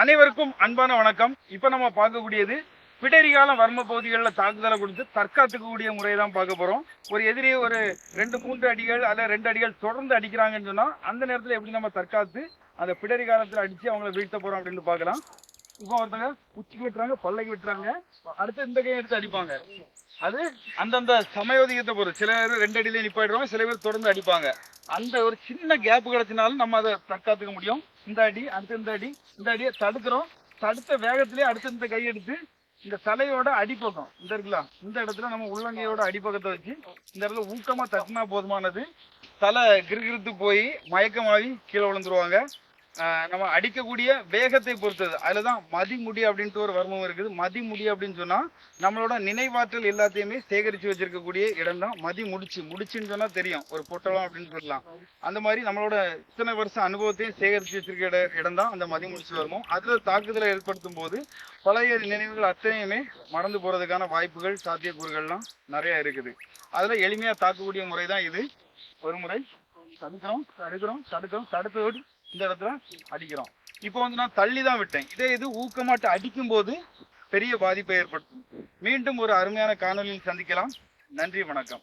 அனைவருக்கும் அன்பான வணக்கம். இப்ப நம்ம பார்க்கக்கூடியது பிடரிகாலம் வர்ம பகுதிகளில் தாக்குதலை கொடுத்து தற்காத்துக்கக்கூடிய முறையை தான் பார்க்க போறோம். ஒரு எதிரியை ஒரு ரெண்டு மூன்று அடிகள் அல்ல ரெண்டு அடிகள் தொடர்ந்து அடிக்கிறாங்கன்னு சொன்னா அந்த நேரத்துல எப்படி நம்ம தற்காத்து அந்த பிடரி காலத்துல அடிச்சு அவங்கள வீழ்த்த போறோம் அப்படின்னு பார்க்கலாம். இப்போ ஒருத்தங்க உச்சிக்கு வெட்டுறாங்க பல்லைக்கு வெட்டுறாங்க அடுத்து இந்த கையை எடுத்து அடிப்பாங்க. அது அந்தந்த சமயோதிகத்தை பொறுத்து. சில பேர் ரெண்டு அடியிலே நிப்பாடுவாங்க சில பேர் தொடர்ந்து அடிப்பாங்க. அந்த ஒரு சின்ன கேப் கிடைச்சினாலும் நம்ம அதை தற்காத்துக்க முடியும். இந்த அடி அடுத்து இந்த அடி இந்த அடியை தடுக்கிறோம். தடுத்த வேகத்திலே அடுத்து இந்த கை எடுத்து இந்த தலையோட அடிப்பக்கம் இந்த இருக்கலாம் இந்த இடத்துல நம்ம உள்ளங்கையோட அடிப்பக்கத்தை வச்சு இந்த இடத்துல ஊக்கமா தட்டினா போதுமானது. தலை கிருகிருத்து போய் மயக்கமாகி கீழே விழுந்துருவாங்க. நம்ம அடிக்கக்கூடிய வேகத்தை பொறுத்தது. அதில் தான் மதிமுடி அப்படின்ட்டு ஒரு வர்மம் இருக்குது. மதிமுடி அப்படின்னு சொன்னா நம்மளோட நினைவாற்றல் எல்லாத்தையுமே சேகரித்து வச்சிருக்கக்கூடிய இடம் தான் மதி முடிச்சு முடிச்சுன்னு சொன்னா தெரியும். ஒரு பொட்டலம் அப்படின்னு சொல்லலாம். அந்த மாதிரி நம்மளோட இத்தனை வருஷம் அனுபவத்தையும் சேகரித்து வச்சிருக்க இடம் தான் அந்த மதி முடிச்சு வருமோ அதுல தாக்குதலை ஏற்படுத்தும் போது பழைய நினைவுகள் அத்தனையுமே மறந்து போறதுக்கான வாய்ப்புகள் சாத்தியக்கூறுகள்லாம் நிறைய இருக்குது. அதுல எளிமையா தாக்கக்கூடிய முறை தான் இது. ஒரு முறை தடுக்கிறோம் தடுக்கிறோம் தடுக்கிறோம் தடுத்து இந்த இடத்துல அடிக்கிறோம். இப்போ வந்து நான் தள்ளி தான் விட்டேன். இதே இது ஊக்கமாட்டு அடிக்கும் போது பெரிய பாதிப்பை ஏற்படுத்தும். மீண்டும் ஒரு அருமையான காணொலியில் சந்திக்கலாம். நன்றி வணக்கம்.